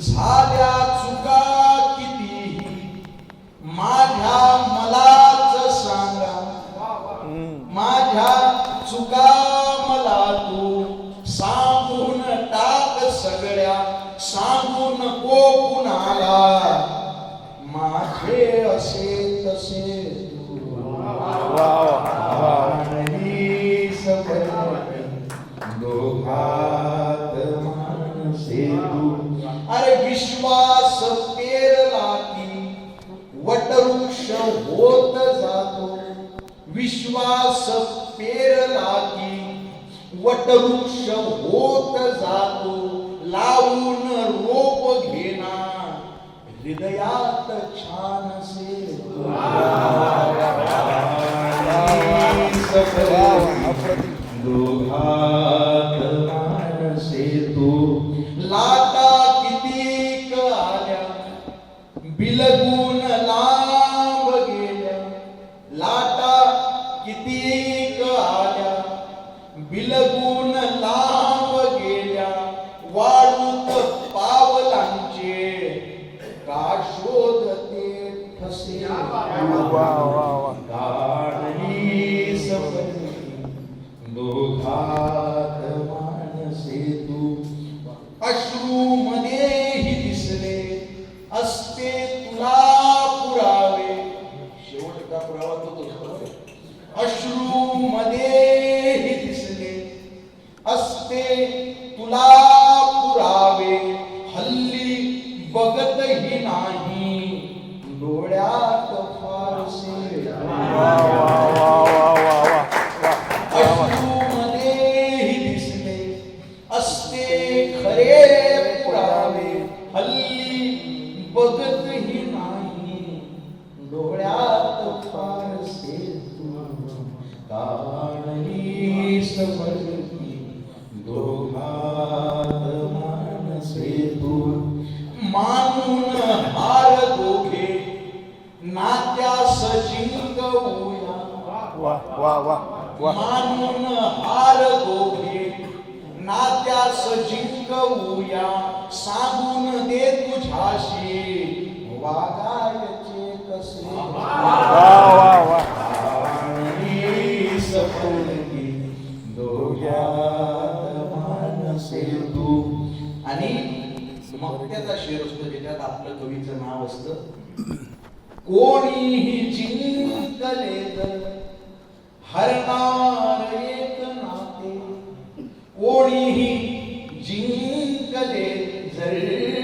झाल्या चुका किती? माझ्या मलाच सांगा. माझ्या चुका मला तू सांगून टाक सगळ्या. सांगून कोकून कुणाला माझे असे मानसे तू अरे विश्वास पेरला की वटवृक्ष होत जातो विश्वास पेरला की वटवृक्ष होत जातो लावून रोप घेना हृदयात छानसे दोघात मानसे तू लाटा किती आल्या? बिलगून लांब गेल्या. लाटा किती आल्या? बिलगून अश्रू मध्येही दिसले असते तुला पुरावे शेवट का पुरावा तो तोच अश्रू मध्येही दिसले असते तुला पुरावे हल्ली बघतही खरे पुरावे हल्ली बघतही नाही. डोळ्यात फारसे काळी समजती. दोघात मानसे तू मानून हार दोघे नात्यास जिंकवूया मानून हार दोघे नात्यास शिकवूया सांगून दे तुझ्याशी. वागायचे कसे? आणि सपनकी मानसे तू. आणि मग त्याचा शेर असतो ज्याच्यात आपलं कवीचं नाव असतं. कोणीही जिंकले हरणार एक नाते. कोणीही जिंकले जर